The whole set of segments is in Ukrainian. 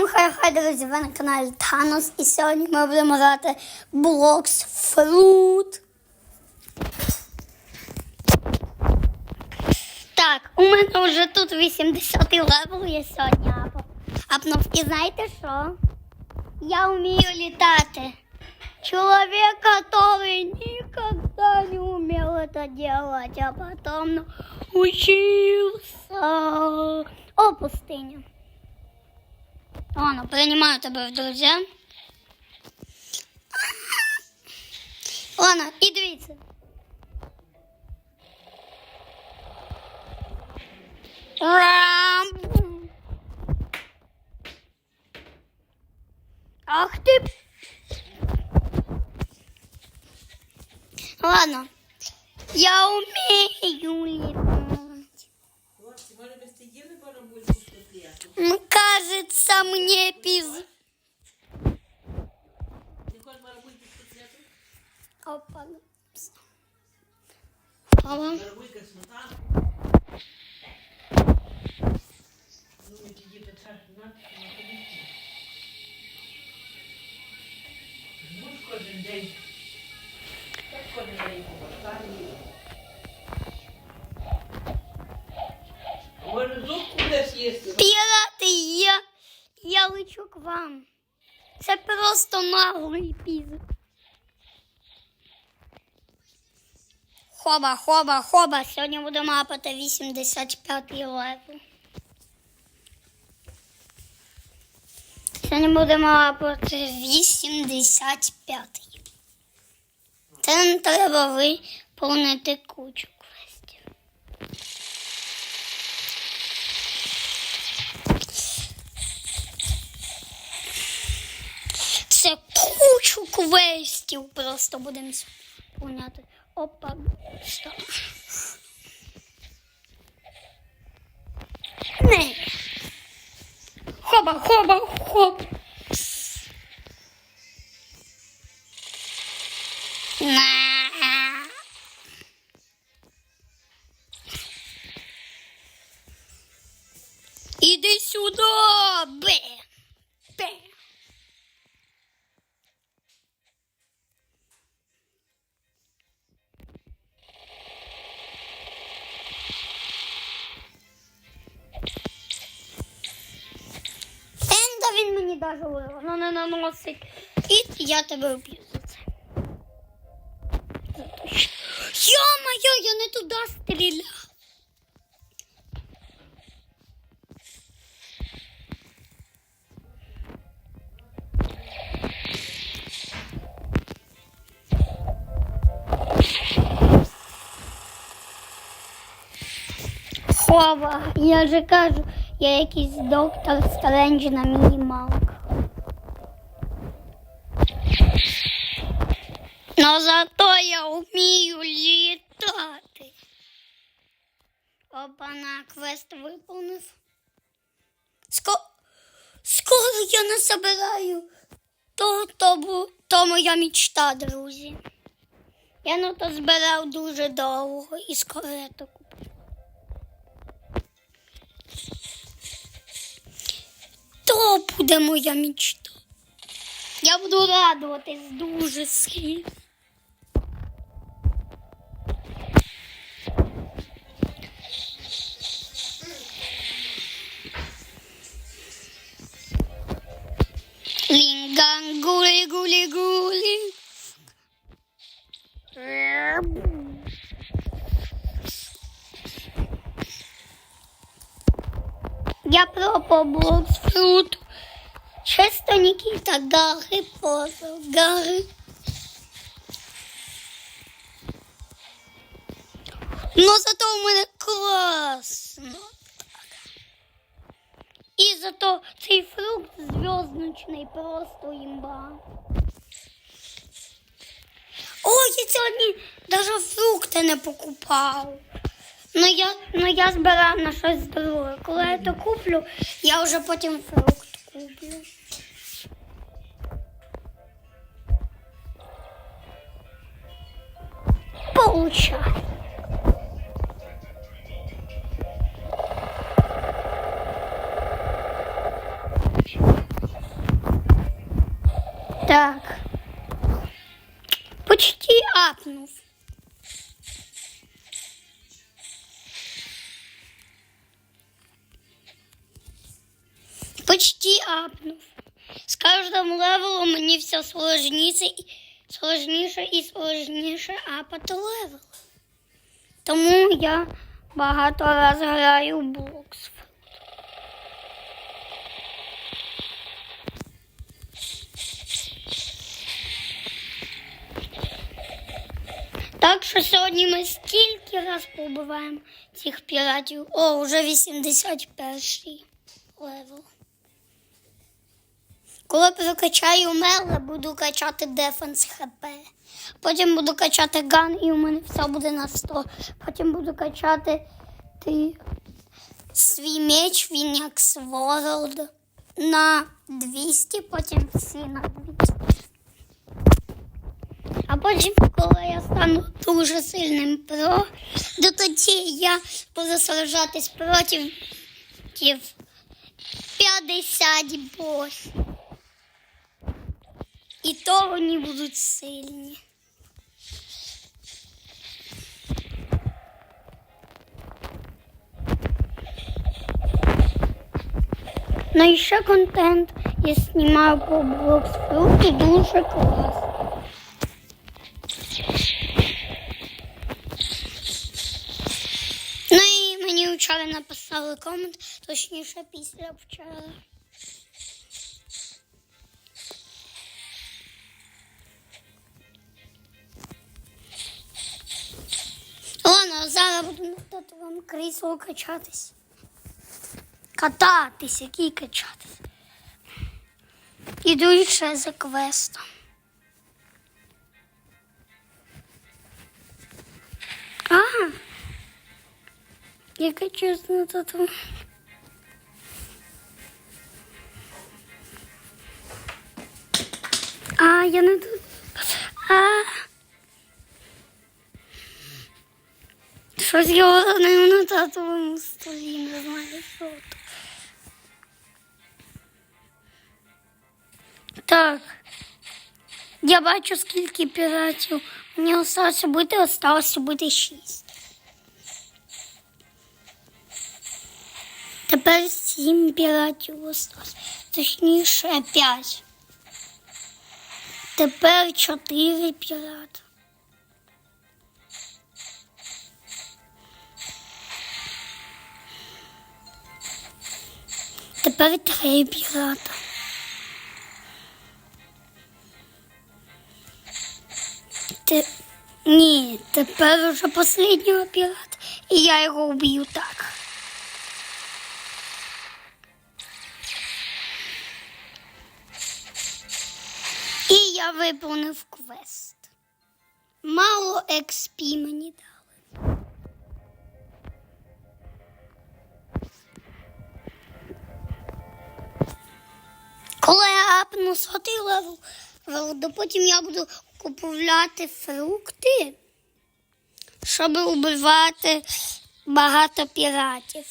Всім хай-хай, друзі, ви на каналі Танос. І сьогодні ми будемо грати Blocks Fruit. Так, у мене вже тут 80 левел є сьогодні апав. апнув. І знаєте що? Я вмію літати. Человек, который никогда не умел это делать, а потом научился. О, пустыня. Ладно, принимаю тебя в друзья. Ладно, і дивіться. Ах ти. Ладно. Я умею летать. Кажется, мне пиз... Не хочеш барабульку з котлету? Опа. Опа. Барабулька Пірати, я, я лечу к вам. Це просто наглий піз. Хоба, хоба, хоба. Сьогодні будемо мапати 85 левел. Сьогодні будемо мапати 85. Це не треба виповнити кучу квестів. Це кучу квестів просто будемо поняти. Опа, стоп. Не. Хоба, хоба, хоп. На. Іди сюди. Бе. Даже воно не наносить. І я тебе вб'ю за це. Йо-моє, я не туди стріляв. Хова, я же кажу, я якийсь доктор Стрендж на мінімалках. Но зато я вмію літати. Опа-на, квест виповнив. Ско... Скоро я не забираю. То, то, то моя мечта, друзі. Я на то збирав дуже довго і скоро я то куплю. То буде моя мечта. Я буду радуватись дуже сильно. Лінган гулі гулі гулі. Я пропав блокс фруту. Чисто Нікіта Гаррі Поттер. Гаррі. Ну зато у мене класно. Зато цей фрукт зв'язочний просто імба. Ой, я сьогодні навіть фрукти не покупав. Ну я, ну я збирав на щось друге. Коли я то куплю, я вже потім фрукт куплю. Получай. Так. Почти апнув. Почти апнув. З кожним левелом мені все сложніше і сложніше і сложніше апати левел. Тому я багато раз граю в бокс. Так що сьогодні ми стільки раз побиваємо цих піратів. О, вже 81 левел. Коли прокачаю мела, буду качати дефенс ХП. Потім буду качати ган і у мене все буде на 100. Потім буду качати ти, свій меч, він як Своролд на 200, потім всі на 200. А потім, коли я стану дуже сильним про, то тоді я буду сражатись проти 50 босів. І то вони будуть сильні. Ну і ще контент я знімаю по блоксфрукті дуже класно. Вчора написали комент, точніше після вчора. Ладно, зараз буду на татовому кріслу качатись. Кататись, який качатись. Іду ще за квестом. Ага. Я качусь на тату. А, я не тут. А. Щось я не на татовому столі, не знаю, що то. Так. Я бачу, скільки піратів. Мені осталося бути, осталося бути шість. Тепер сім піратів осталось. Точніше, п'ять. Тепер чотири пірати. Тепер три пірата. Те... Ні, тепер уже останнього пірата. І я його вб'ю так. Виповнив квест. Мало експі мені дали. Коли я апну сотий левел, то потім я буду купувати фрукти, щоб убивати багато піратів.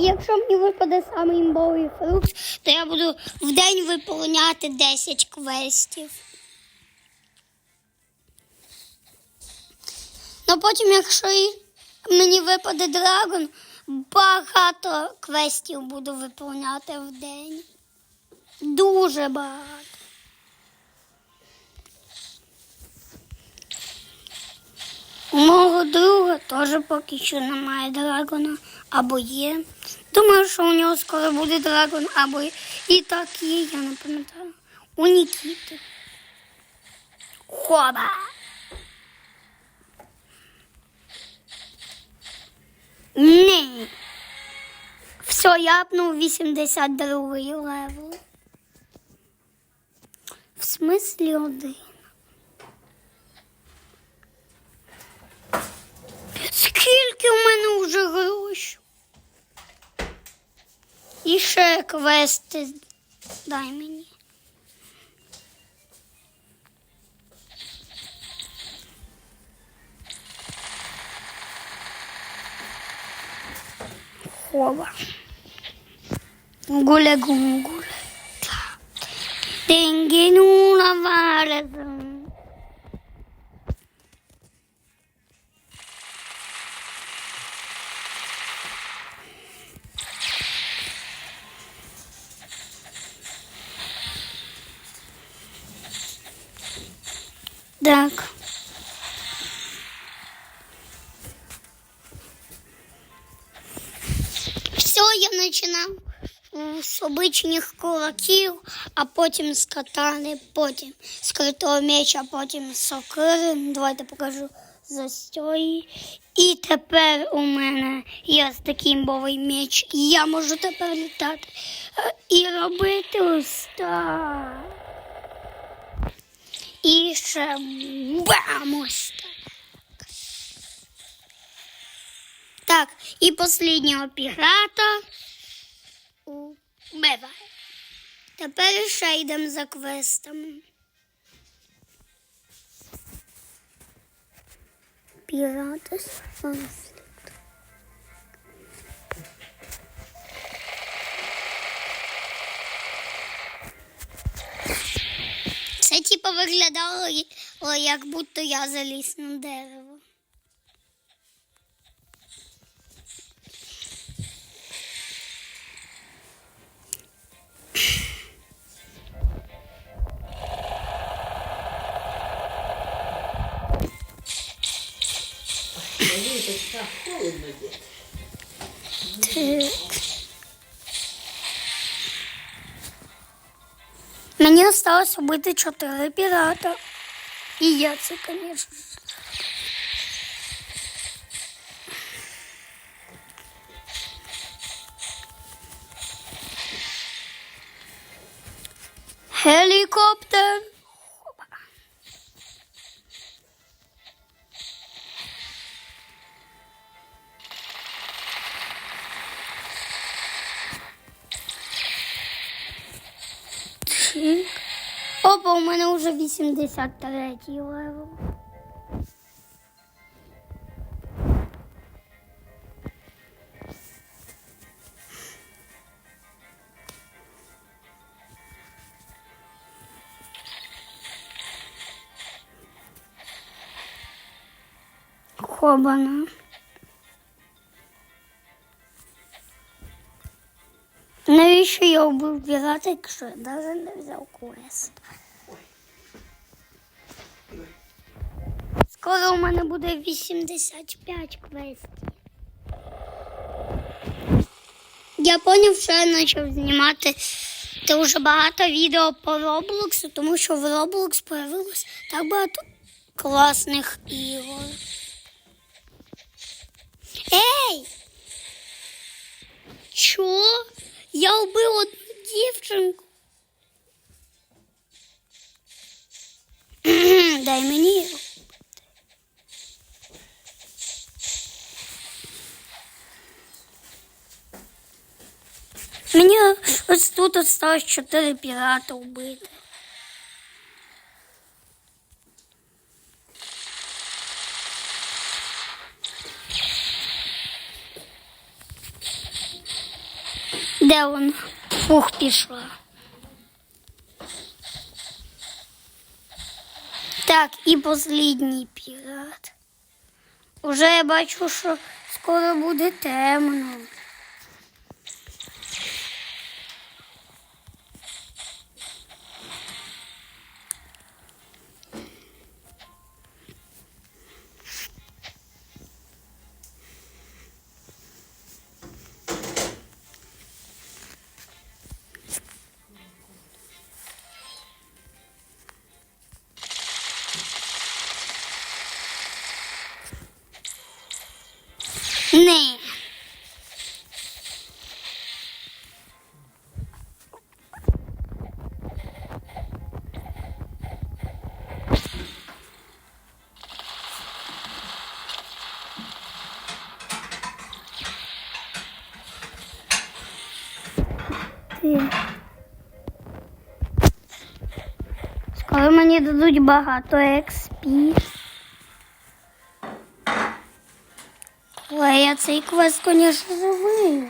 Якщо мені випаде саме імбовий фрукт, то я буду в день виповняти 10 квестів. Ну потім, якщо мені випаде драгон, багато квестів буду виповняти в день. Дуже багато. У мого друга теж поки що немає драгона, або є. Думаю, що у нього скоро буде драгон, або і так є, я не пам'ятаю. У Нікіти. Хоба! Ні. Все, я апнув 82 левел. В смислі один. Скільки у мене вже грошей? І ще квести дай мені. Хоба. Гуля-гуля. Деньги ну наварезом. Так. Все, я починав е, з обичних кулаків, а потім з катани, потім з критого меча, потім з сокири. Давайте покажу застої. І тепер у мене є такий імбовий меч, і я можу тепер літати е, і робити ось І ще так. Так, і останнього пірата убиває. Тепер ще йдемо за квестами. Пірати з виглядало, як будто я заліз на дерево. Так Мені осталось убити чотири пірата. І я це, звісно. Гелікоптер. Мене вже 83 левел. Хобана. Навіщо я вбив пірата, якщо я навіть не взяв квест? Скоро у мене буде 85 квестів. Я поняв, що я почав знімати дуже багато відео по Роблоксу, тому що в Roblox появилось так багато класних ігор. Ей! Чо? Я вбив одну дівчинку. Дай мені. його. Мені ось тут осталось чотири пірата вбити. Де вона? Фух, пішла. Так, і послідній пірат. Уже я бачу, що скоро буде темно. Ти. Скоро мені дадуть багато XP. Ой, я цей квест, конечно, живий.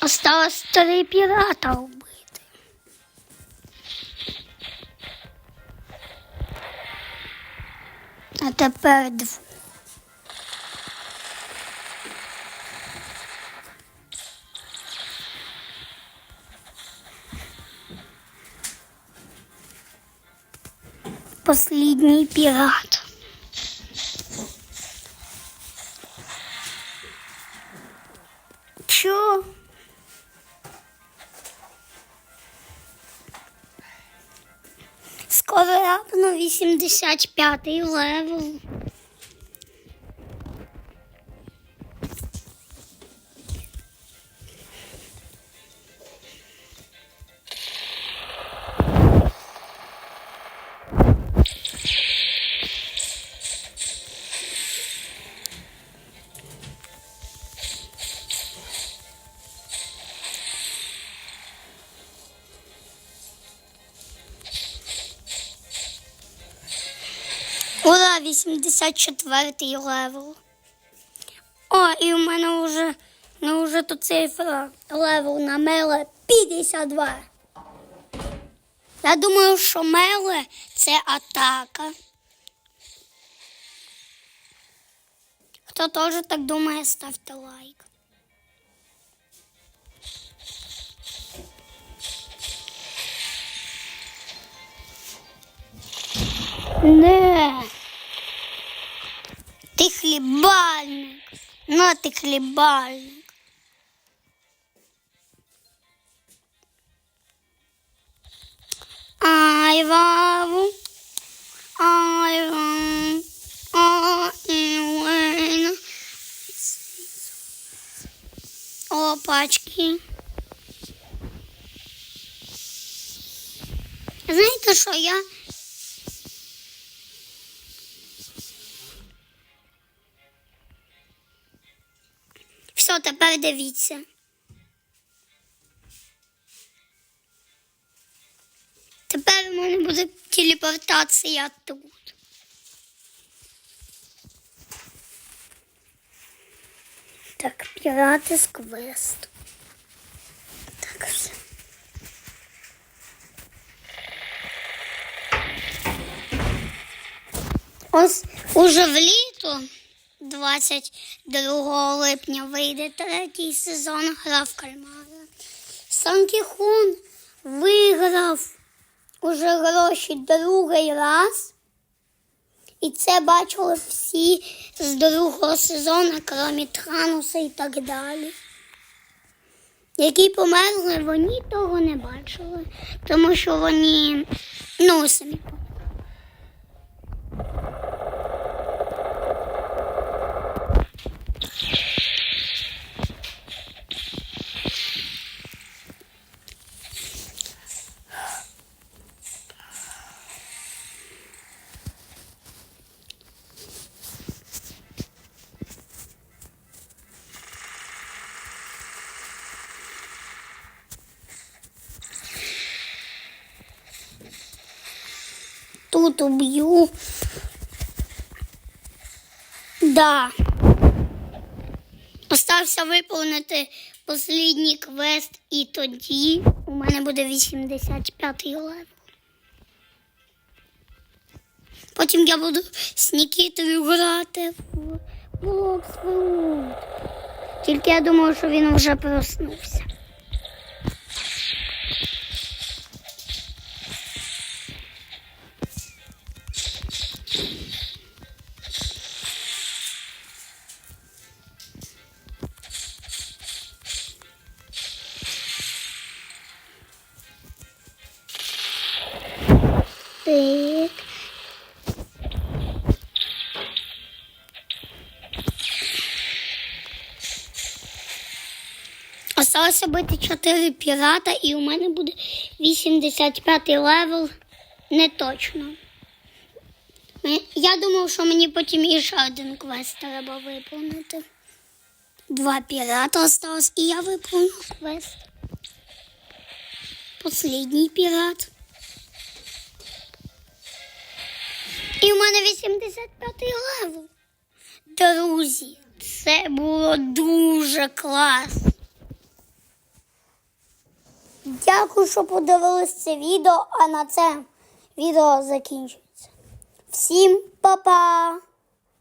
Осталось три пірата вбити. А тепер двох. Последний пират. Чё? Скоро рапну 85 левел. 84 левел. О, і в мене вже, ну, вже тут цифра левел на меле 52. Я думаю, що меле це атака. Хто теж так думає, ставте лайк. Не. Ти хлібальник. Ну, ти хлібальник. Ай, ваву. Ай. Опачки. Знаєте, що я Все, тепер дивіться. Тепер у мене буде телепортація тут. Так, пірати з квесту. Так, все. Ось уже вліто 22 липня вийде третій сезон гра в кальмара. Санкіхун виграв уже гроші другий раз. І це бачили всі з другого сезону, крім Трануса і так далі. Які померли, вони того не бачили, тому що вони ну самі померли. Тут уб'ю. Да. Остався виповнити останній квест, і тоді у мене буде 85 левел. Потім я буду з Нікітою грати в Блокс Тільки я думаю, що він вже проснувся. Так. Осталося бити 4 пірата, і у мене буде 85 левел. Не точно. Я думав, що мені потім іще один квест треба виповнити. Два пірата осталось, і я виповнив квест. Послідній пірат. І в мене 85 левел. Друзі, це було дуже класно. Дякую, що подивились це відео, а на це відео закінчується. Всім па-па!